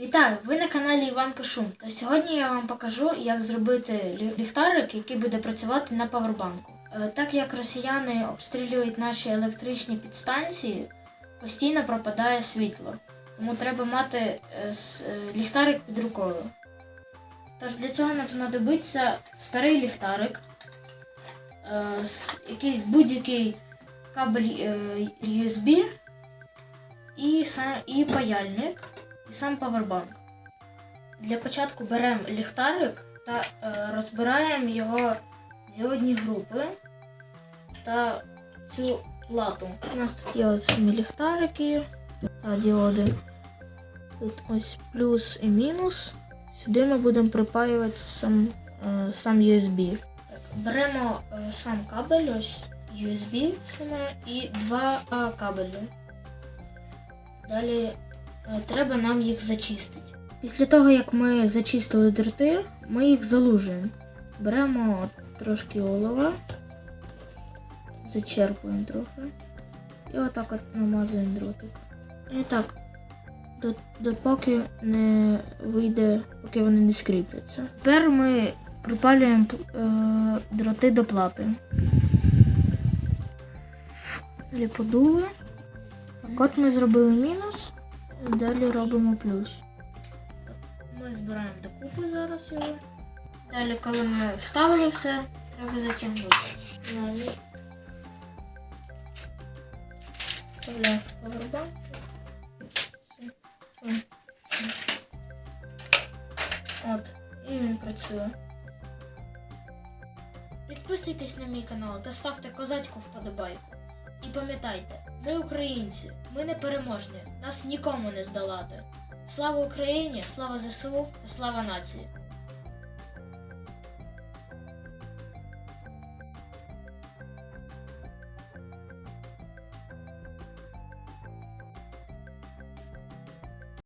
Вітаю! Ви на каналі Іван Кашун. Та сьогодні я вам покажу, як зробити ліхтарик, який буде працювати на павербанку. Е, Так як росіяни обстрілюють наші електричні підстанції, постійно пропадає світло. Тому треба мати е, е, ліхтарик під рукою. Тож для цього нам знадобиться старий ліхтарик, е, якийсь будь-який кабель е, USB і, паяльник сам павербанк. Для початку беремо ліхтарик та е, розбираємо його діодні групи та цю плату. У нас тут є самі ліхтарики та діоди. Тут ось плюс і мінус. Сюди ми будемо припаювати сам, е, сам USB. Беремо е, сам кабель, ось USB саме, і два кабелі. Далі треба нам їх зачистити. Після того, як ми зачистили дроти, ми їх залужуємо. Беремо трошки олова, зачерпуємо трохи. І отак от намазуємо дротик. І так, допоки не вийде, поки вони не скріпляться. Тепер ми припалюємо е, дроти до плати. Далі подули. Так от ми зробили мінус, далі робимо плюс. Ми збираємо докупи зараз його. Далі, коли ми вставили все, треба затягнути. Далі. Вставляємо в. От, і він працює. Підписуйтесь на мій канал та ставте козацьку вподобайку. І пам'ятайте, ми українці, ми не переможні, нас нікому не здолати. Слава Україні, слава ЗСУ та слава нації!